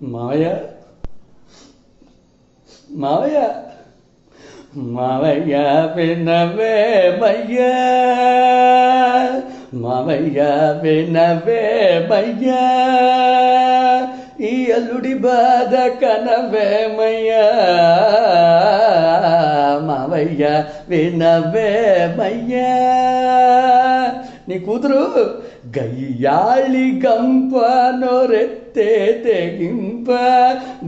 మావయ్య మావయ్య మావయ్య వినవే మయ్యా మావయ్య వినవే మయ్యా ఈ అల్లుడి బాధ కనవేమయ్యా మావయ్య వినవే మయ్యా. నీ కూతురు గయ్యాళి గంప నొరెత్తే తెగింప.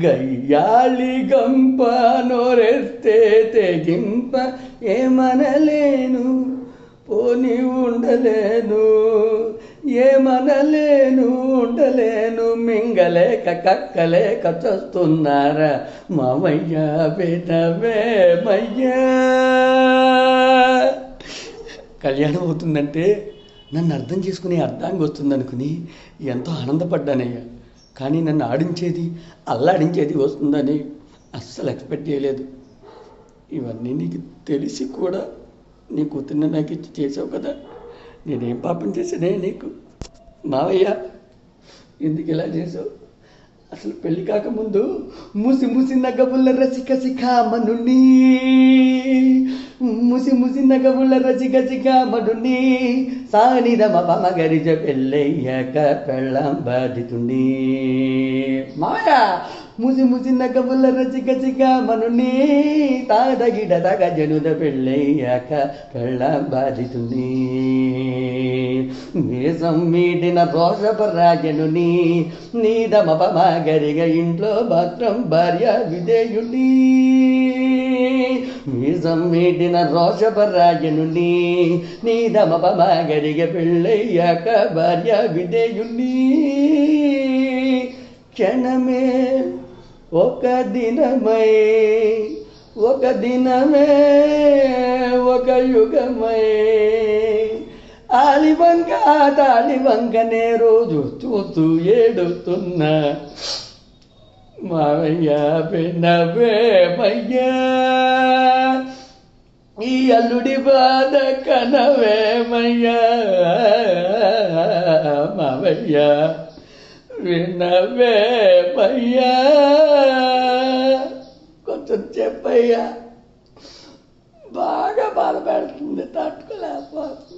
గయ్యాళి గంప నొరెత్తే తెగింప. ఏమనలేను పోని ఉండలేను. ఏమనలేను ఉండలేను. మింగలేక కక్కలేక చస్తున్నారా. మామయ్య వినవే మయ్యా. కళ్యాణం అవుతుందంటే నన్ను అర్థం చేసుకుని అర్థానికి వస్తుందనుకుని ఎంతో ఆనందపడ్డానయ్యా. కానీ నన్ను ఆడించేది అల్లాడించేది వస్తుందని అస్సలు ఎక్స్పెక్ట్ చేయలేదు. ఇవన్నీ నీకు తెలిసి కూడా నీ కూతుర్ని నాకు ఇచ్చి చేసావు కదా నేనేం పాపం చేసానే నీకు? మావయ్య ఎందుకు ఇలా చేసావు? అసలు పెళ్ళి కాకముందు ముసి ముసి నగ్గబుల్ల రసిక సిఖ ముసి చిన్నగవుల నగబుల్ల రసిక సానిధమ పమగరిజ పెళ్ళయ్యాక పెళ్ళం బాధితుని. మాయా ముసి ముసి నగబుల్ల రసిక శిఖామనుని తాదగిడ తగ జనుద పెళ్ళయ్యాక పెళ్ళం బాధితుని మీటిన మీడిన రోషపరాజనుని నీదమపమాగరిగ ఇంట్లో మాత్రం భార్య విధేయుని మీసం మీడిన రోషపరాజనుని నీదమపమాగరిగ పెళ్ళయ్యాక భార్య విధేయుని క్షణమే ఒక దినమే ఒక దినమే ఒక యుగమే. ఆలివంక తాలివంకనే రోజు చూస్తూ ఏడుతున్నా మావయ్య వినవే మయ్యా. ఈ అల్లుడి బాధ కనవేమయ్యా మావయ్యా వినవే కొంచెం చెప్పయ్యా. బాగా బాధ పెడుతుంది తట్టుకోలేకపోతుంది.